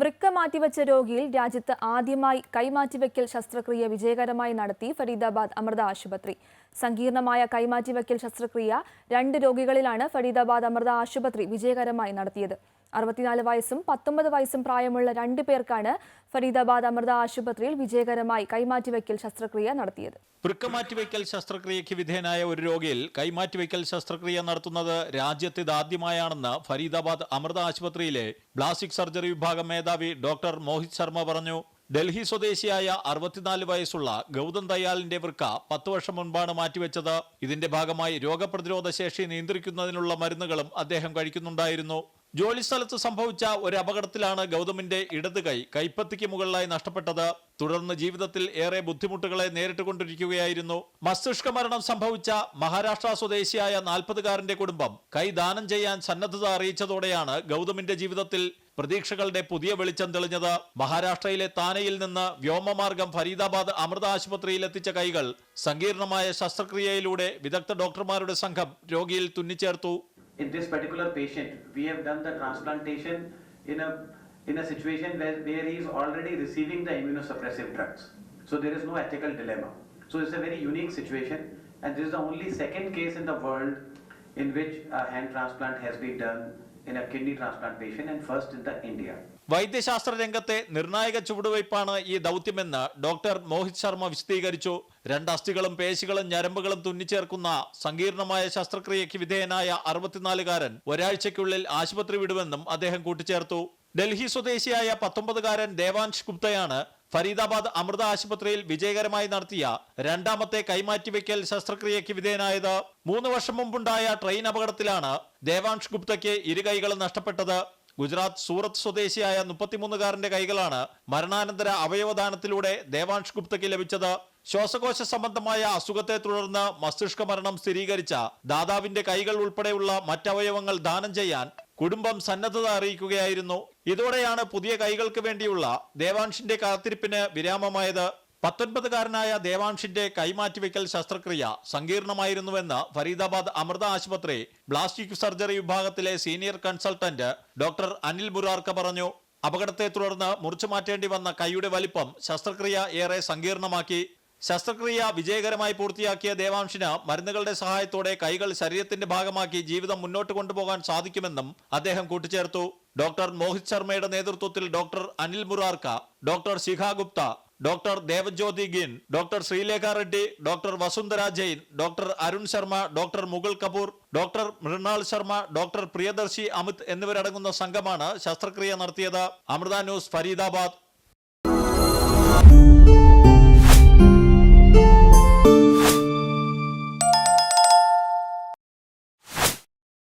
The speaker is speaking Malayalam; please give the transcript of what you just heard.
വൃക്ക മാറ്റിവെച്ച രോഗിയിൽ രാജ്യത്ത് ആദ്യമായി കൈമാറ്റിവെക്കൽ ശസ്ത്രക്രിയ വിജയകരമായി നടത്തി ഫരീദാബാദ് അമൃത ആശുപത്രി. സങ്കീർണമായ കൈമാറ്റിവെക്കൽ ശസ്ത്രക്രിയ രണ്ട് രോഗികളിലാണ് ഫരീദാബാദ് അമൃത ആശുപത്രി വിജയകരമായി നടത്തിയത്. അറുപത്തിനാല് വയസ്സും പത്തൊമ്പത് വയസ്സും പ്രായമുള്ള രണ്ടു പേർക്കാണ് ഫരീദാബാദ് അമൃത ആശുപത്രിയിൽ വിജയകരമായി കൈമാറ്റിവയ്ക്കൽ ശസ്ത്രക്രിയ നടത്തിയത്. വൃക്കമാറ്റിവയ്ക്കൽ ശസ്ത്രക്രിയയ്ക്ക് വിധേയനായ ഒരു രോഗിയിൽ കൈമാറ്റിവയ്ക്കൽ ശസ്ത്രക്രിയ നടത്തുന്നത് രാജ്യത്ത് ഇതാദ്യമായാണെന്ന് ഫരീദാബാദ് അമൃത ആശുപത്രിയിലെ പ്ലാസ്റ്റിക് സർജറി വിഭാഗം മേധാവി ഡോക്ടർ മോഹിത് ശർമ്മ പറഞ്ഞു. ഡൽഹി സ്വദേശിയായ അറുപത്തിനാല് വയസ്സുള്ള ഗൗതം ദയാലിന്റെ വൃക്ക പത്ത് വർഷം മുൻപാണ് മാറ്റിവെച്ചത്. ഇതിന്റെ ഭാഗമായി രോഗപ്രതിരോധ ശേഷി നിയന്ത്രിക്കുന്നതിനുള്ള മരുന്നുകളും അദ്ദേഹം കഴിക്കുന്നുണ്ടായിരുന്നു. ജോലിസ്ഥലത്ത് സംഭവിച്ച ഒരു അപകടത്തിലാണ് ഗൗതമിന്റെ ഇടത് കൈ. കൈപ്പത്തിക്ക് മുകളിലായി നഷ്ടപ്പെട്ടത്. തുടർന്ന് ജീവിതത്തിൽ ഏറെ ബുദ്ധിമുട്ടുകളെ നേരിട്ടുകൊണ്ടിരിക്കുകയായിരുന്നു മസ്തിഷ്ക മരണം സംഭവിച്ച മഹാരാഷ്ട്ര സ്വദേശിയായ നാൽപ്പതുകാരന്റെ കുടുംബം കൈ ദാനം ചെയ്യാൻ സന്നദ്ധത അറിയിച്ചതോടെയാണ് ഗൗതമിന്റെ ജീവിതത്തിൽ പ്രതീക്ഷകളുടെ പുതിയ വെളിച്ചം തെളിഞ്ഞത്. മഹാരാഷ്ട്രയിലെ താനയിൽ നിന്ന് വ്യോമമാർഗം ഫരീദാബാദ് അമൃത ആശുപത്രിയിൽ എത്തിച്ച കൈകൾ സങ്കീർണമായ ശസ്ത്രക്രിയയിലൂടെ വിദഗ്ധ ഡോക്ടർമാരുടെ സംഘം രോഗിയിൽ തുന്നിച്ചേർത്തു. In this particular patient, we have done the transplantation in a, in a situation where, where he is already receiving the immunosuppressive drugs. So there is no ethical dilemma. So it's a very unique situation and this is the only second case in the world in which a hand transplant has been done വൈദ്യശാസ്ത്ര രംഗത്തെ നിർണായക ചുവടുവയ്പ്പാണ് ഈ ദൗത്യമെന്ന് ഡോക്ടർ മോഹിത് ശർമ്മ വിശദീകരിച്ചു. രണ്ട് അസ്ഥികളും പേശികളും ഞരമ്പുകളും തുന്നിച്ചേർക്കുന്ന സങ്കീർണമായ ശസ്ത്രക്രിയയ്ക്ക് വിധേയനായ അറുപത്തിനാലുകാരൻ ഒരാഴ്ചയ്ക്കുള്ളിൽ ആശുപത്രി വിടുമെന്നും അദ്ദേഹം കൂട്ടിച്ചേർത്തു. ഡൽഹി സ്വദേശിയായ പത്തൊമ്പതുകാരൻ ദേവാൻഷ് ഗുപ്തയാണ് ഫരീദാബാദ് അമൃത ആശുപത്രിയിൽ വിജയകരമായി നടത്തിയ രണ്ടാമത്തെ കൈമാറ്റിവെക്കൽ ശസ്ത്രക്രിയയ്ക്ക് വിധേയനായത് മൂന്ന് വർഷം മുമ്പുണ്ടായ ട്രെയിൻ അപകടത്തിലാണ് ദേവാംഷ് ഗുപ്തയ്ക്ക് ഇരു കൈകളും നഷ്ടപ്പെട്ടത്. ഗുജറാത്ത് സൂറത്ത് സ്വദേശിയായ മുപ്പത്തിമൂന്നുകാരന്റെ കൈകളാണ് മരണാനന്തര അവയവദാനത്തിലൂടെ ദേവാംഷ് ഗുപ്തയ്ക്ക് ലഭിച്ചത്. ശ്വാസകോശ സംബന്ധമായ അസുഖത്തെ തുടർന്ന് മസ്തിഷ്ക മരണം സ്ഥിരീകരിച്ച ദാതാവിന്റെ കൈകൾ ഉൾപ്പെടെയുള്ള മറ്റവയവങ്ങൾ ദാനം ചെയ്യാൻ കുടുംബം സന്നദ്ധത അറിയിക്കുകയായിരുന്നു. ഇതോടെയാണ് പുതിയ കൈകൾക്ക് വേണ്ടിയുള്ള ദേവാൻഷിന്റെ കാത്തിരിപ്പിന് വിരാമമായത്. പത്തൊൻപതുകാരനായ ദേവാൻഷിന്റെ കൈമാറ്റിവെക്കൽ ശസ്ത്രക്രിയ സങ്കീർണമായിരുന്നുവെന്ന് ഫരീദാബാദ് അമൃത ആശുപത്രി പ്ലാസ്റ്റിക് സർജറി വിഭാഗത്തിലെ senior consultant doctor Anil Murarka പറഞ്ഞു. അപകടത്തെ തുടർന്ന് മുറിച്ചു മാറ്റേണ്ടി വന്ന കൈയുടെ വലിപ്പം ശസ്ത്രക്രിയ ഏറെ സങ്കീർണമാക്കി. ശസ്ത്രക്രിയ വിജയകരമായി പൂർത്തിയാക്കിയ ദേവാംശിന് മരുന്നുകളുടെ സഹായത്തോടെ കൈകൾ ശരീരത്തിന്റെ ഭാഗമാക്കി ജീവിതം മുന്നോട്ട് കൊണ്ടുപോകാൻ സാധിക്കുമെന്നും അദ്ദേഹം കൂട്ടിച്ചേർത്തു. ഡോക്ടർ മോഹിത് ശർമ്മയുടെ നേതൃത്വത്തിൽ doctor Anil Murarka doctor Shikha Gupta doctor Devjyoti Guin doctor Sreelekha Reddy doctor Vasundhara Jain doctor Arun Sharma doctor Mukul Kapoor doctor Mrinal Sharma doctor Priyadarshi Amit എന്നിവരടങ്ങുന്ന സംഘമാണ് ശസ്ത്രക്രിയ നടത്തിയത്. അമൃത ന്യൂസ് ഫരീദാബാദ്.